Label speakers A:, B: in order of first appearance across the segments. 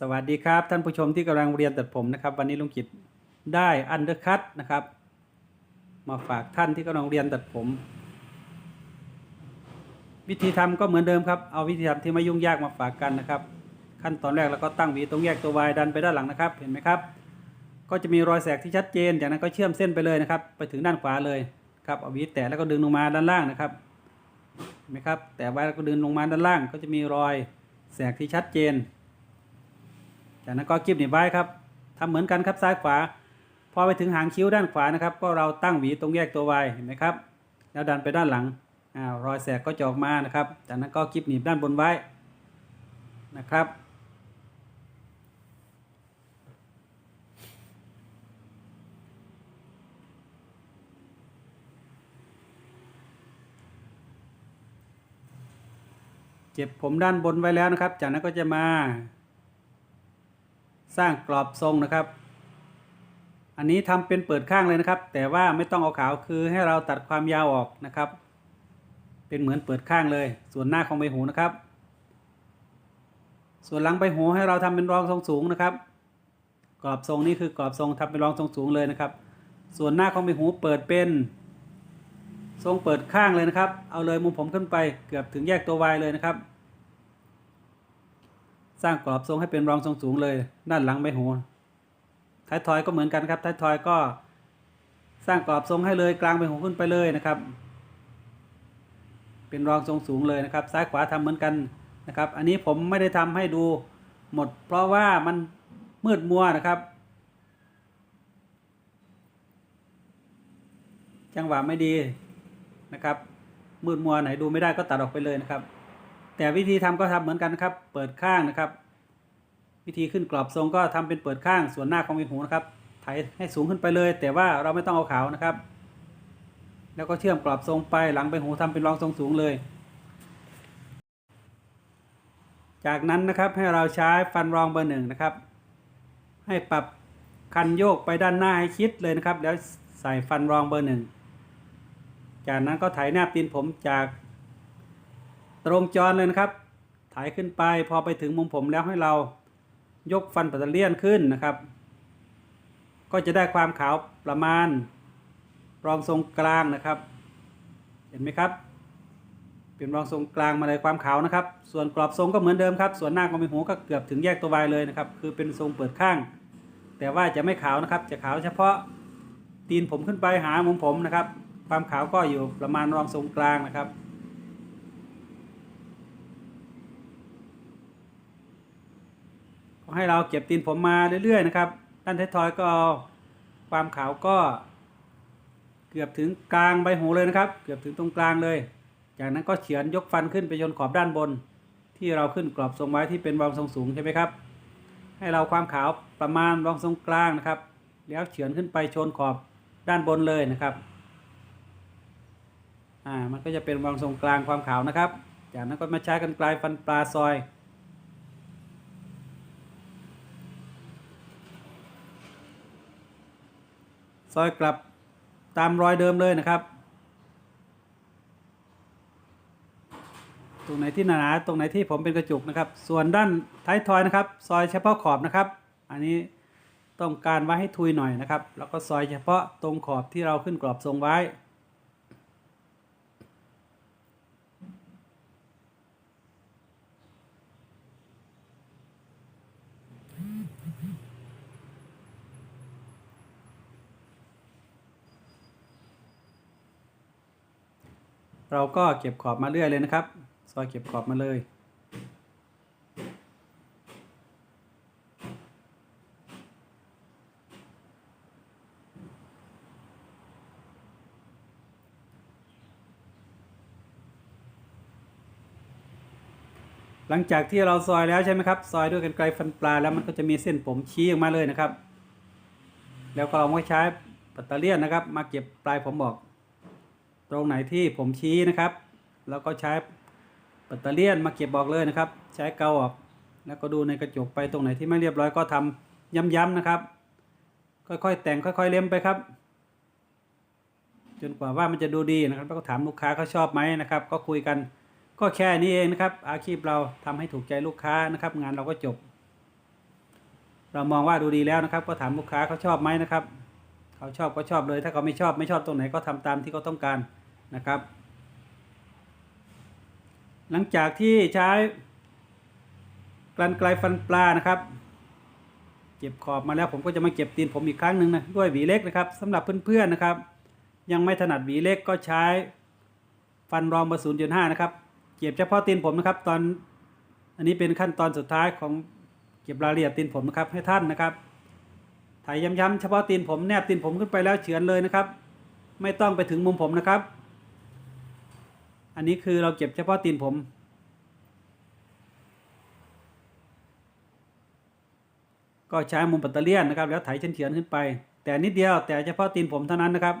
A: สวัสดีครับ ท่านผู้ชมที่กำลังเรียนตัดผมนะครับ วันนี้ลุงกิจได้อันเดอร์คัตนะครับ มาฝากท่านที่กำลังเรียนตัดผม วิธีทำก็เหมือนเดิมครับ เอาวิธีทำที่ไม่ยุ่งยากมาฝากกันนะครับ ขั้นตอนแรกเราก็ตั้งหวีตรงแยกตัววายดันไปด้านหลังนะครับ เห็นไหมครับ ก็จะมีรอยแสกที่ชัดเจน จากนั้นก็เชื่อมเส้นไปเลยนะครับ ไปถึงด้านขวาเลยครับเอาหวีแตะแล้วก็ดึงลงมาด้านล่างนะครับเห็นไหมครับ แตะไว้แล้วก็ดึงลงมาด้านล่าง ก็จะมีรอยแสกที่ชัดเจน จากนั้นก็กีบหนีบไว้ครับทำเหมือนกันครับซ้ายขวา พอไปถึงหางคิ้วด้านขวานะครับ ก็เราตั้งหวีตรงแยกตัววายเห็นไหมครับ แล้วดันไปด้านหลังอ่ารอยแสกก็จะออกมานะครับ จากนั้นก็กีบหนีบด้านบนไว้นะครับเก็บผมด้านบนไว้แล้วนะครับ จากนั้นก็จะมา สร้างกรอบทรงนะครับ อันนี้ทำเป็นเปิดข้างเลยนะครับ แต่ว่าไม่ต้องเอาขาวคือให้เราตัดความยาวออกนะครับ เป็นเหมือนเปิดข้างเลย ส่วนหน้าของใบหูนะครับ ส่วนหลังใบหูให้เราทำเป็นรองทรงสูงนะครับ กรอบทรงนี้คือกรอบทรงทำเป็นรองทรงสูงเลยนะครับ ส่วนหน้าของใบหูเปิดเป็นทรงเปิดข้างเลยนะครับ เอาเลยมุมผมขึ้นไปเกือบถึงแยกตัววายเลยนะครับ สร้างกรอบทรงให้เป็นรองทรงสูงเลย ด้านหลังใบหูท้ายทอยก็เหมือนกันครับท้ายทอยก็สร้างกรอบทรงให้เลยกลางใบหูขึ้นไปเลยนะครับ เป็นรองทรงสูงเลยนะครับ ซ้ายขวาทำเหมือนกันนะครับ อันนี้ผมไม่ได้ทำให้ดูหมด เพราะว่ามันมืดมัวนะครับ จังหวะไม่ดีนะครับ มืดมัวไหนดูไม่ได้ก็ตัดออกไปเลยนะครับ แต่วิธีทำก็ทำเหมือนกันนะครับ เปิดข้างนะครับ วิธีขึ้นกรอบทรงก็ทำเป็นเปิดข้างส่วนหน้าของใบหูนะครับไถให้สูงขึ้นไปเลย แต่ว่าเราไม่ต้องเอาขาวนะครับ แล้วก็เชื่อมกรอบทรงไปหลังใบหูทำเป็นรองทรงสูงเลย จากนั้นนะครับให้เราใช้ฟันรองเบอร์หนึ่งนะครับ ให้ปรับคันโยกไปด้านหน้าให้ชิดเลยนะครับ แล้วใส่ฟันรองเบอร์หนึ่งจากนั้นก็ไถแนบตีนผมจาก ตรงจรเลยนะครับ ถ่ายขึ้นไปพอไปถึงมุมผมแล้วให้เรายกฟันปัตเตอร์เลียนขึ้นนะครับ ก็จะได้ความขาวประมาณรองทรงกลางนะครับ เห็นไหมครับ เป็นรองทรงกลางมาเลยความขาวนะครับ ส่วนกรอบทรงก็เหมือนเดิมครับ ส่วนหน้าของมีหูก็เกือบถึงแยกตัววายเลยนะครับ คือเป็นทรงเปิดข้าง แต่ว่าจะไม่ขาวนะครับ จะขาวเฉพาะตีนผมขึ้นไปหามุมผมนะครับ ความขาวก็อยู่ประมาณรองทรงกลางนะครับ ให้เราเก็บตีนผมมาเรื่อยๆนะครับ ด้านท้ายทอยก็ความขาวก็ เกือบถึงกลางใบหูเลยนะครับ เกือบถึงตรงกลางเลย จากนั้นก็เฉือนยกฟันขึ้นไปชนขอบด้านบน ที่เราขึ้นกรอบทรงไว้ที่เป็นรองทรงสูงใช่ไหมครับ ให้เราความขาวประมาณรองทรงกลางนะครับ แล้วเฉือนขึ้นไปชนขอบด้านบนเลยนะครับอ่ามันก็จะเป็นรองทรงกลางความขาวนะครับ จากนั้นก็มาใช้กันไกลฟันปลาซอย ซอยกลับตามรอยเดิมเลยนะครับ ตรงไหนที่หนาๆตรงไหนที่ผมเป็นกระจุกนะครับ ส่วนด้านท้ายทอยนะครับ ซอยเฉพาะขอบนะครับ อันนี้ต้องการไว้ให้ทุยหน่อยนะครับ แล้วก็ซอยเฉพาะตรงขอบที่เราขึ้นกรอบทรงไว้ เราก็เก็บขอบมาเรื่อยเลยนะครับ ซอยเก็บขอบมาเลยหลังจากที่เราซอยแล้วใช่ไหมครับ ซอยด้วยกันไกลฟันปลาแล้วมันก็จะมีเส้นผมชี้ออกมาเลยนะครับ แล้วก็เราก็ใช้ปัตเตอร์เลียนนะครับ มาเก็บปลายผมบอก ตรงไหนที่ผมชี้นะครับ แล้วก็ใช้ปัตเตอร์เลียนมาเก็บบอกเลยนะครับ ใช้เกาออก แล้วก็ดูในกระจกไปตรงไหนที่ไม่เรียบร้อยก็ทำย้ำๆนะครับ ค่อยๆแต่งค่อย ๆเล็มไปครับ จนกว่าว่ามันจะดูดีนะครับแล้วก็ถามลูกค้าเขาชอบไหมนะครับ ก็คุยกันก็แค่นี้เองนะครับ อาชีพเราทำให้ถูกใจลูกค้านะครับ งานเราก็จบ เรามองว่าดูดีแล้วนะครับ ก็ถามลูกค้าเขาชอบไหมนะครับ เขาชอบก็ชอบเลย ถ้าเขาไม่ชอบไม่ชอบตรงไหนก็ทำตามที่เขาต้องการนะครับ หลังจากที่ใช้กลันไกลฟันปลานะครับ เก็บขอบมาแล้วผมก็จะมาเก็บตีนผมอีกครั้งหนึ่งนะด้วยหวีเล็กนะครับสำหรับเพื่อนๆนะครับ ยังไม่ถนัดหวีเล็กก็ใช้ฟันรองเบอร์ศูนย์จุดห้านะครับเก็บเฉพาะตีนผมนะครับ ตอนอันนี้เป็นขั้นตอนสุดท้ายของเก็บรายละเอียดตีนผมนะครับให้ท่านนะครับ ถ่ายย้ำๆเฉพาะตีนผมแนบตีนผมขึ้นไปแล้วเฉือนเลยนะครับ ไม่ต้องไปถึงมุมผมนะครับ อันนี้คือเราเก็บเฉพาะตีนผมก็ใช้มุมปัตเตอร์เลียนนะครับ แล้วไถเฉียนขึ้นไป แต่นิดเดียวแต่เฉพาะตีนผมเท่านั้นนะครับ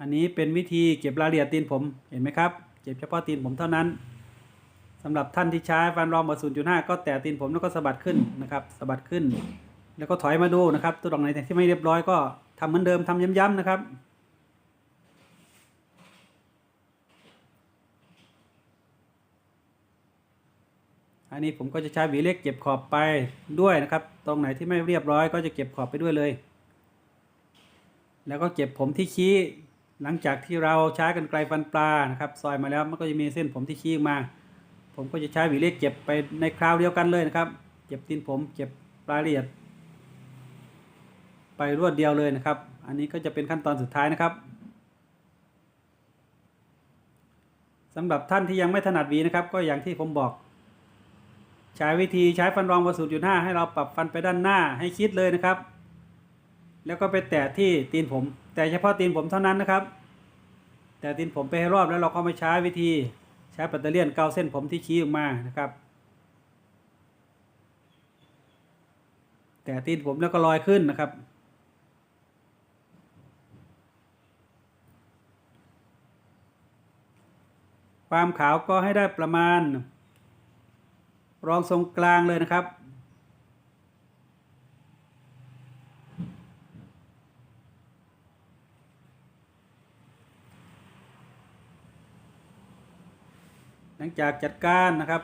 A: อันนี้เป็นวิธีเก็บรายละเอียดตีนผมเห็นไหมครับ เก็บเฉพาะตีนผมเท่านั้น สำหรับท่านที่ใช้ฟันรองเบอร์ศูนย์จุดห้าก็แตะตีนผมแล้วก็สะบัดขึ้นนะครับสะบัดขึ้น แล้วก็ถอยมาดูนะครับ ตัวตรงไหนที่ไม่เรียบร้อยก็ทำเหมือนเดิมทำย้ำๆนะครับอันนี้ผมก็จะใช้หวีเล็กเก็บขอบไปด้วยนะครับ ตรงไหนที่ไม่เรียบร้อยก็จะเก็บขอบไปด้วยเลย แล้วก็เก็บผมที่ชี้หลังจากที่เราใช้กันไกลฟันปลานะครับ ซอยมาแล้วมันก็จะมีเส้นผมที่ชี้มา ผมก็จะใช้หวีเล็กเก็บไปในคราวเดียวกันเลยนะครับ เก็บตีนผมเก็บรายละเอียด ไปรวดเดียวเลยนะครับ อันนี้ก็จะเป็นขั้นตอนสุดท้ายนะครับสำหรับท่านที่ยังไม่ถนัดหวีนะครับ ก็อย่างที่ผมบอก ใช้วิธีใช้ฟันรองเบอร์ศูนย์จุดห้าให้เราปรับฟันไปด้านหน้าให้ชิดเลยนะครับ แล้วก็ไปแตะที่ตีนผม แต่เฉพาะตีนผมเท่านั้นนะครับ แต่ตีนผมไปให้รอบแล้วเราก็มาใช้วิธี ใช้ปัตเตอร์เลียนเกาเส้นผมที่ชี้ออกมานะครับ แต่ตีนผมแล้วก็ลอยขึ้นนะครับ ความขาวก็ให้ได้ประมาณ รองทรงกลางเลยนะครับ หลังจากจัดการนะครับ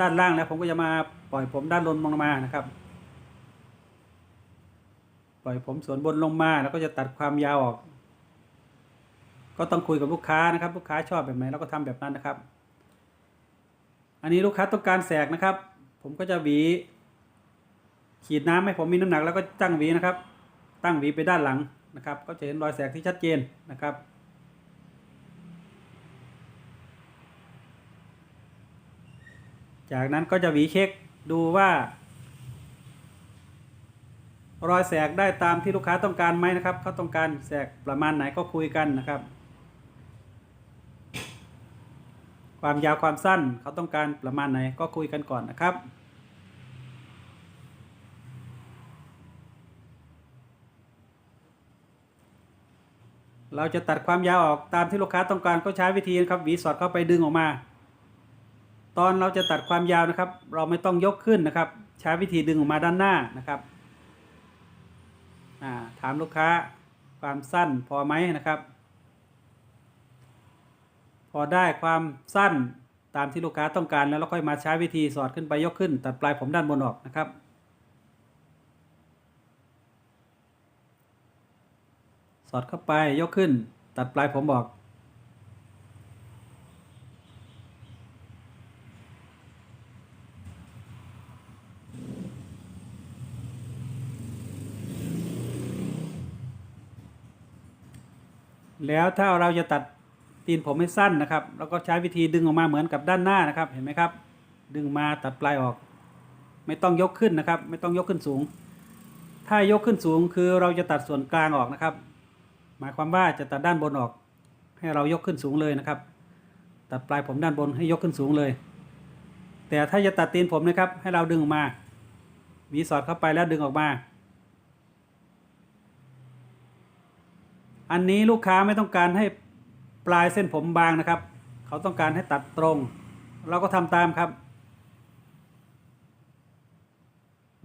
A: ด้านล่างแล้วผมก็จะมาปล่อยผมด้านบนลงมานะครับ ปล่อยผมส่วนบนลงมาแล้วก็จะตัดความยาวออก ก็ต้องคุยกับลูกค้านะครับ ลูกค้าชอบแบบไหนเราก็ทำแบบนั้นนะครับ อันนี้ลูกค้าต้องการแสกนะครับ ผมก็จะหวีขีดน้ำให้ผมมีน้ำหนักแล้วก็ตั้งหวีนะครับ ตั้งหวีไปด้านหลังนะครับ ก็จะเห็นรอยแสกที่ชัดเจนนะครับ จากนั้นก็จะหวีเช็คดูว่า รอยแสกได้ตามที่ลูกค้าต้องการไหมนะครับเขาต้องการแสกประมาณไหนก็คุยกันนะครับ ความยาวความสั้นเขาต้องการประมาณไหนก็คุยกันก่อนนะครับเราจะตัดความยาวออกตามที่ลูกค้าต้องการก็ใช้วิธีนะครับหวีสอดเข้าไปดึงออกมา ตอนเราจะตัดความยาวนะครับ เราไม่ต้องยกขึ้นนะครับ ใช้วิธีดึงออกมาด้านหน้านะครับาถามลูกค้าความสั้นพอไหมนะครับ พอได้ความสั้นตามที่ลูกค้าต้องการแล้วเราค่อยมาใช้วิธีสอดขึ้นไปยกขึ้น ตัดปลายผมด้านบนออกนะครับ สอดเข้าไปยกขึ้น ตัดปลายผมออก แล้วถ้าเราจะตัดตีนผมให้สั้นนะครับเราก็ใช้วิธีดึงออกมาเหมือนกับด้านหน้านะครับ เห็นไหมครับ ดึงมาตัดปลายออก ไม่ต้องยกขึ้นนะครับ ไม่ต้องยกขึ้นสูง ถ้ายกขึ้นสูงคือเราจะตัดส่วนกลางออกนะครับ หมายความว่าจะตัดด้านบนออก ให้เรายกขึ้นสูงเลยนะครับ ตัดปลายผมด้านบนให้ยกขึ้นสูงเลย แต่ถ้าจะตัดตีนผมนะครับ ให้เราดึงออกมาหวีสอดเข้าไปแล้วดึงออกมา อันนี้ลูกค้าไม่ต้องการให้ปลายเส้นผมบางนะครับ เขาต้องการให้ตัดตรง เราก็ทำตามครับ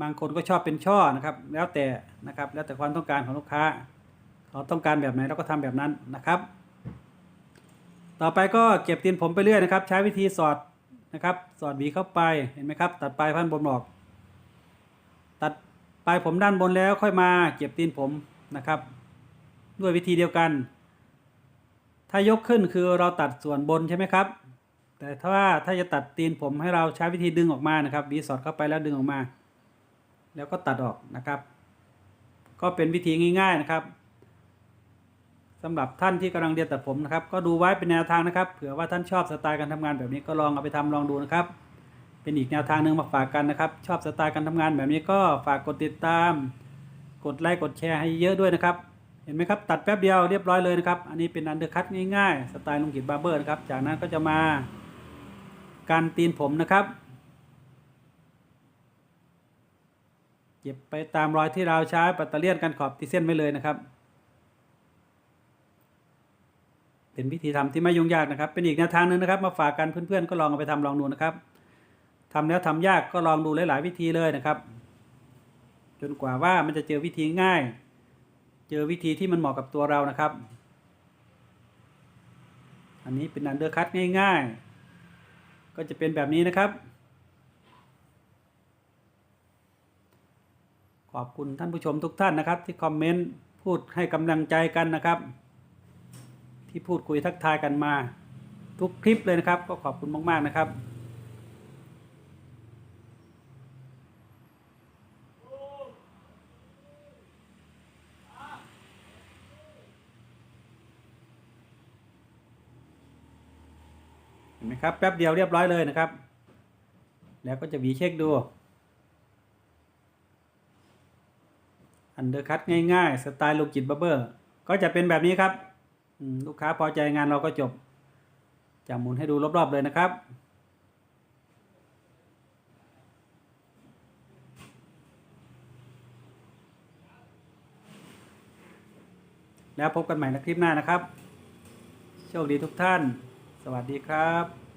A: บางคนก็ชอบเป็นช่อนะครับ แล้วแต่นะครับ แล้วแต่ความต้องการของลูกค้า เขาต้องการแบบไหนเราก็ทำแบบนั้นนะครับ ต่อไปก็เก็บตีนผมไปเรื่อยนะครับ ใช้วิธีสอดนะครับ สอดหวีเข้าไปเห็นไหมครับ ตัดปลายพันบนออก ตัดปลายผมด้านบนแล้วค่อยมาเก็บตีนผมนะครับ ด้วยวิธีเดียวกัน ถ้ายกขึ้นคือเราตัดส่วนบนใช่ไหมครับ แต่ถ้าถ้าจะตัดตีนผมให้เราใช้วิธีดึงออกมานะครับวีสอดเข้าไปแล้วดึงออกมา แล้วก็ตัดออกนะครับ ก็เป็นวิธีง่าย ๆนะครับสำหรับท่านที่กำลังเรียนตัดผมนะครับ ก็ดูไว้เป็นแนวทางนะครับเผื่อว่าท่านชอบสไตล์การทำงานแบบนี้ก็ลองเอาไปทำลองดูนะครับ เป็นอีกแนวทางหนึ่งมาฝากกันนะครับ ชอบสไตล์การทำงานแบบนี้ก็ฝากกดติดตาม กดไลค์กดแชร์ให้เยอะด้วยนะครับ ห็นไหมครับตัดแป๊บเดียวเรียบร้อยเลยนะครับอันนี้เป็นอันเดอร์คัตง่ายๆสไตล์ลุงกิจบาร์เบอร์นะครับจากนั้นก็จะมาการตีนผมนะครับเก็บไปตามรอยที่เราใช้ปัตเตอร์เลียนกันขอบที่เส้นไว้เลยนะครับ เป็นวิธีทำที่ไม่ยุ่งยากนะครับ เป็นอีกแนวทางหนึ่งนะครับ มาฝากกันเพื่อนๆก็ลองเอาไปทำลองดูนะครับทำแล้วทำยากก็ลองดูหลาย ๆ วิธีเลยนะครับ จนกว่าว่ามันจะเจอวิธีง่าย เจอวิธีที่มันเหมาะกับตัวเรานะครับ อันนี้เป็นอันเดอร์คัตง่ายๆ ก็จะเป็นแบบนี้นะครับ ขอบคุณท่านผู้ชมทุกท่านนะครับ ที่คอมเมนต์พูดให้กำลังใจกันนะครับ ที่พูดคุยทักทายกันมา ทุกคลิปเลยนะครับ ก็ขอบคุณมากๆนะครับ ไหมครับแป๊บเดียวเรียบร้อยเลยนะครับ แล้วก็จะวีเช็คดู อันเดอร์คัตง่ายๆ สไตล์ลูกจิตบับเบอร์ ก็จะเป็นแบบนี้ครับ ลูกค้าพอใจงานเราก็จบ จะหมุนให้ดูรอบๆเลยนะครับแล้วพบกันใหม่ในคลิปหน้านะครับ โชคดีทุกท่าน วัสดีครับ